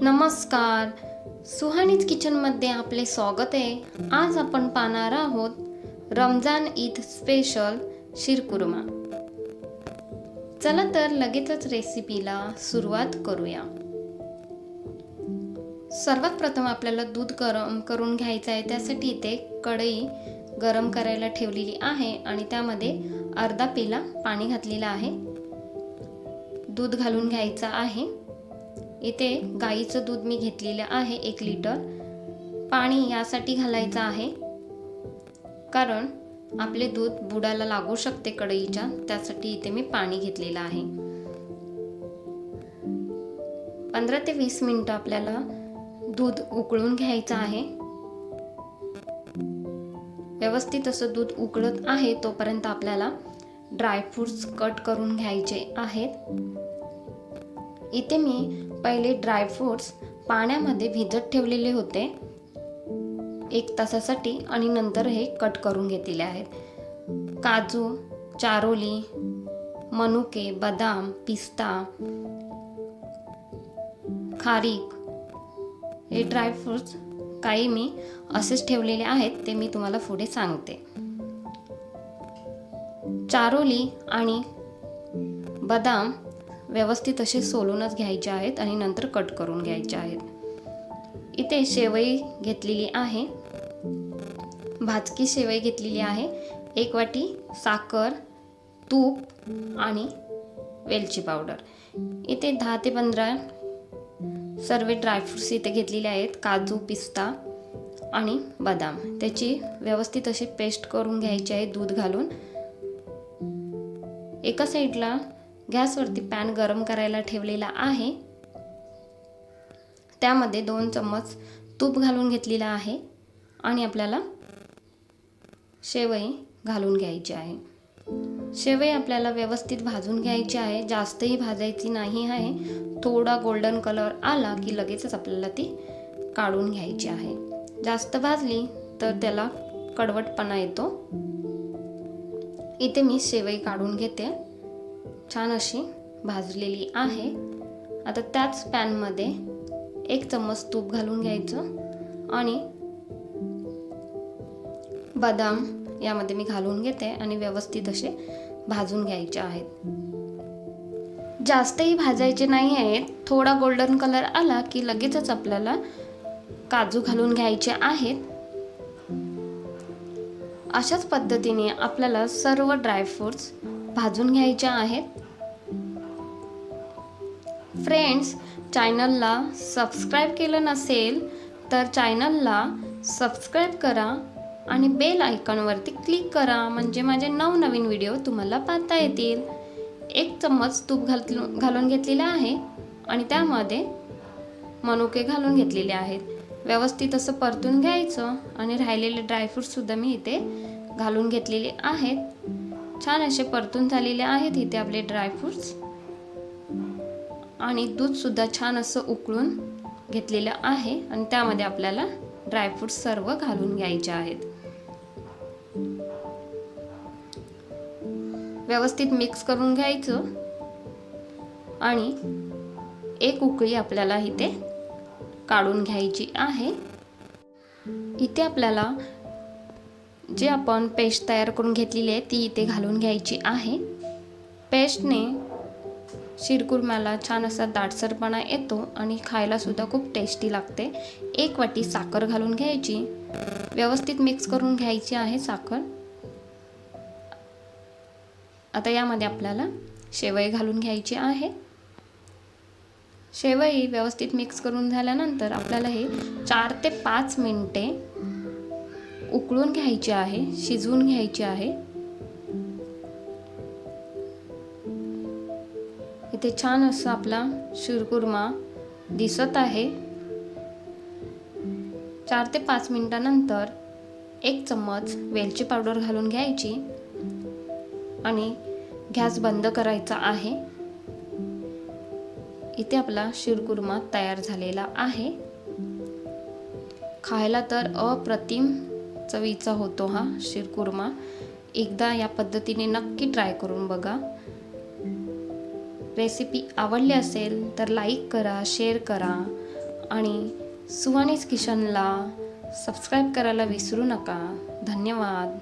नमस्कार. सुहानीज किचनमध्ये आपले स्वागत आहे. आज आपण पाहणार आहोत रमजान ईद स्पेशल शिरकुर्मा. चला तर लगेचच रेसिपीला सुरुवात करूया. सर्वात प्रथम आपल्याला दूध गरम करून घ्यायचं आहे. त्यासाठी इथे कढई गरम करायला ठेवलेली आहे आणि त्यामध्ये अर्धा पेला पाणी घातलेलं आहे. दूध घालून घ्यायचं आहे. इथे गाईचं दूध मी घेतलेलं आहे एक लिटर. पाणी यासाठी घालायचं आहे. कारण आपले दूध बुडायला लागू शकते कढईच्या त्यासाठी इथे मी पाणी घेतलेलं आहे. पंधरा ते वीस मिनटं आपल्याला दूध उकळून घ्यायचं आहे. व्यवस्थित असं दूध उकळत आहे तोपर्यंत आपल्याला ड्रायफ्रूट्स कट करून घ्यायचे आहेत. इथे मी पहिले ड्रायफ्रूट्स पाण्यामध्ये भिजत ठेवलेले होते. एक तासासाठी आणि नंतर हे कट करून घेतलेले आहेत. काजू चारोली मनुके बदाम पिस्ता खारीक हे ड्रायफ्रूट्स काही मी असेच ठेवलेले आहेत ते मी तुम्हाला पुढे सांगते. चारोली आणि बदाम व्यवस्थित असे सोलूनच घ्यायचे आहेत आणि नंतर कट करून घ्यायचे आहेत. इथे शेवई घेतलेली आहे. भाजकी शेवई घेतलेली आहे. एक वाटी साखर तूप आणि वेलची पावडर. इथे दहा ते पंधरा सर्व ड्रायफ्रुट्स इथे घेतलेले आहेत. काजू पिस्ता आणि बदाम. त्याची व्यवस्थित अशी पेस्ट करून घ्यायची आहे दूध घालून. एका साईडला गॅसवरती पॅन गरम करायला ठेवलेला आहे. त्यामध्ये दोन चम्मच तूप घालून घेतलेला आहे आणि आपल्याला शेवई घालून घ्यायची आहे. शेवई आपल्याला व्यवस्थित भाजून घ्यायची आहे. जास्तही भाजायची नाही आहे. थोडा गोल्डन कलर आला की लगेचच आपल्याला ती काढून घ्यायची आहे. जास्त भाजली तर त्याला कडवटपणा येतो. इथे मी शेवई काढून घेते. छान अशी भाजलेली आहे. आता त्याच पॅनमध्ये एक चम्मच तूप घालून घ्यायचं आणि बदाम यामध्ये मी घालून घेते आणि व्यवस्थित असे भाजून घ्यायचे आहेत. जास्तही भाजायचे नाही आहेत. थोडा गोल्डन कलर आला की लगेचच आपल्याला काजू घालून घ्यायचे आहेत. अशाच पद्धतीने आपल्याला सर्व ड्रायफ्रूट्स भाजून घ्यायच्या आहेत. फ्रेंड्स चॅनलला सबस्क्राईब केलं नसेल तर चॅनलला सबस्क्राईब करा आणि बेल आयकॉनवरती क्लिक करा म्हणजे माझे नवनवीन व्हिडिओ तुम्हाला पाहता येतील. एक चम्मच तूप घालून घालून घेतलेलं आहे आणि त्यामध्ये मनुके घालून घेतलेले आहेत. व्यवस्थित असं परतून घ्यायचं आणि राहिलेले ड्रायफ्रूटसुद्धा मी इथे घालून घेतलेले आहेत. छान असे परतून झालेले आहेत इथे आपले ड्रायफ्रूट्स आणि दूधसुद्धा छान असं उकळून घेतलेलं आहे. आणि त्यामध्ये आपल्याला ड्रायफ्रूट्स सर्व घालून घ्यायचे आहेत. व्यवस्थित मिक्स करून घ्यायचं. आणि एक उकळी आपल्याला इथे काढून घ्यायची आहे. इथे आपल्याला जे आपण पेस्ट तयार करून घेतलेली आहे ती इथे घालून घ्यायची आहे. पेस्टने शिरकुर्म्याला छान असा दाटसरपणा येतो आणि खायलासुद्धा खूप टेस्टी लागते. एक वाटी साखर घालून घ्यायची. व्यवस्थित मिक्स करून घ्यायची आहे साखर. आता यामध्ये आपल्याला शेवई घालून घ्यायची आहे. शेवई व्यवस्थित मिक्स करून झाल्यानंतर आपल्याला हे चार ते पाच मिनटे उकळून घ्यायचे आहे शिजवून घ्यायचे आहे. इथे छान असं आपला शिरकुर्मा दिसत आहे. चार ते पाच मिनिटानंतर एक चम्मच वेलची पावडर घालून घ्यायची आणि गॅस बंद करायचा आहे. इथे आपला शिरकुर्मा तयार झालेला आहे. खायला तर अप्रतिम चवीचा होतो हा शिरकुर्मा एकदा या पद्धतीने नक्की ट्राय करून बघा. रेसिपी आवडली असेल तर लाईक करा शेअर करा आणि सुहानीज किचनला सबस्क्राईब करायला विसरू नका. धन्यवाद.